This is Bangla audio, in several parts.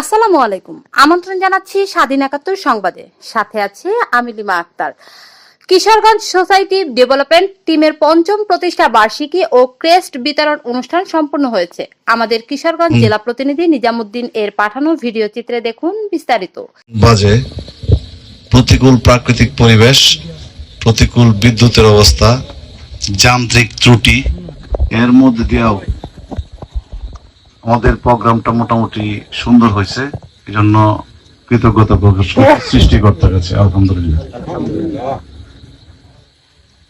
আসসালামু আলাইকুম। আমন্ত্রণ জানাচ্ছি স্বাধীন একাত্তর সংবাদে। সাথে আছে আমি লিমা আক্তার। কিশোরগঞ্জ সোসাইটি ডেভেলপমেন্ট টিমের পঞ্চম প্রতিষ্ঠা বার্ষিকী ও ক্রেস্ট বিতরণ অনুষ্ঠান সম্পন্ন হয়েছে। আমাদের কিশোরগঞ্জ জেলা প্রতিনিধি নিজামুদ্দিন এর পাঠানো ভিডিও চিত্রে দেখুন বিস্তারিত। বাজে প্রতিকূল প্রাকৃতিক পরিবেশ প্রতিকূল বিদ্যুতের অবস্থা যান্ত্রিক ত্রুটি এর মধ্যে দিয়েও আমাদের প্রোগ্রামটা মোটামুটি সুন্দর হয়েছে। এই জন্য কৃতজ্ঞতা প্রকাশ করছি সৃষ্টিকর্তার কাছে আলহামদুলিল্লাহ।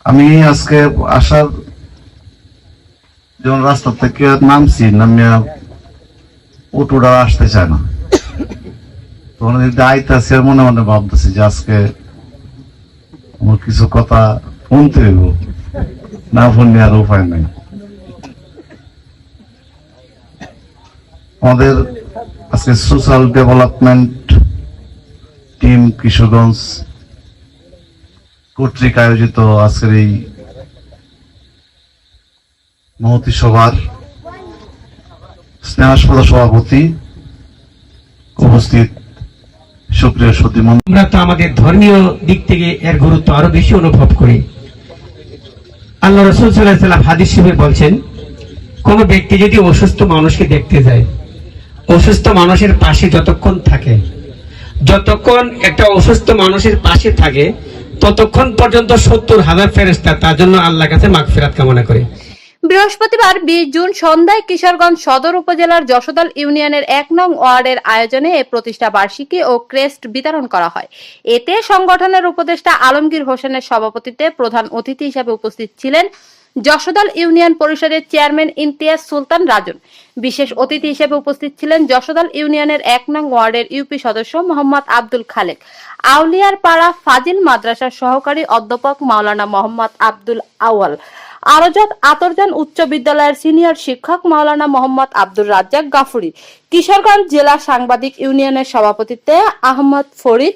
আমি আজকে আসার যখন রাস্তা থেকে নামছি নামিয়া অটোটা আসতে চায় না। তখন দায়িত্ব আছে মনে মনে ভাবতেছি যে আজকে আমার কিছু কথা শুনতে হইব। না শুনলে আর উপায় নেই। আমাদের আজকে সোশ্যাল ডেভেলপমেন্ট টিম কিশোরগঞ্জ কর্তৃক আয়োজিত আজকের এই মহতি সভার স্নেহাসপদ সভাপতি উপস্থিত সুপ্রিয় সতীমন আমরা তো আমাদের ধর্মীয় দিক থেকে এর গুরুত্ব আরও বেশি অনুভব করি। আল্লাহ রসুল সাল্লাহ হাদিস শিবে বলছেন, কোন ব্যক্তি যদি অসুস্থ মানুষকে দেখতে যায় অসুস্থ মানুষের পাশে যতক্ষণ থাকে। যতক্ষণ একটা অসুস্থ মানুষের পাশে থাকে, ততক্ষণ পর্যন্ত সত্তর হাজার ফেরেস্তা তার জন্য আল্লাহ কাছে মাগফিরাত কামনা করে। বৃহস্পতিবার বিশ জুন সন্ধ্যায় কিশোরগঞ্জ সদর উপজেলার যশোদল ইউনিয়নের এক নং ওয়ার্ডের আয়োজনে এ প্রতিষ্ঠা বার্ষিকী ও ক্রেস্ট বিতরণ করা হয়। এতে সংগঠনের উপদেষ্টা আলমগীর হোসেনের সভাপতিত্বে প্রধান অতিথি হিসেবে উপস্থিত ছিলেন যশোদল ইউনিয়ন পরিষদের চেয়ারম্যান ইমতিয়াজ সুলতান রাজন। বিশেষ অতিথি হিসেবে উপস্থিত ছিলেন যশোদল ইউনিয়নের এক নং ওয়ার্ডের ইউপি সদস্য মোহাম্মদ আব্দুল খালেক। আউলিয়ার পাড়া ফাজিল মাদ্রাসার সহকারী অধ্যাপক মাওলানা মোহাম্মদ আব্দুল আওয়াল আরজাত আতরজান উচ্চ বিদ্যালয়ের সিনিয়র শিক্ষক মাওলানা মোহাম্মদ আব্দুর রাজ্জাক গাফুরি। কিশোরগঞ্জ জেলা সাংবাদিক ইউনিয়নের সভাপতিত্বে আহমদ ফরিদ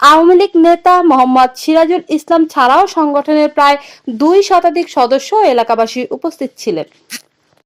আওয়ামী লীগ নেতা মোহাম্মদ সিরাজুল ইসলাম ছাড়াও সংগঠনের প্রায় দুই শতাধিক সদস্য এলাকাবাসী উপস্থিত ছিলেন।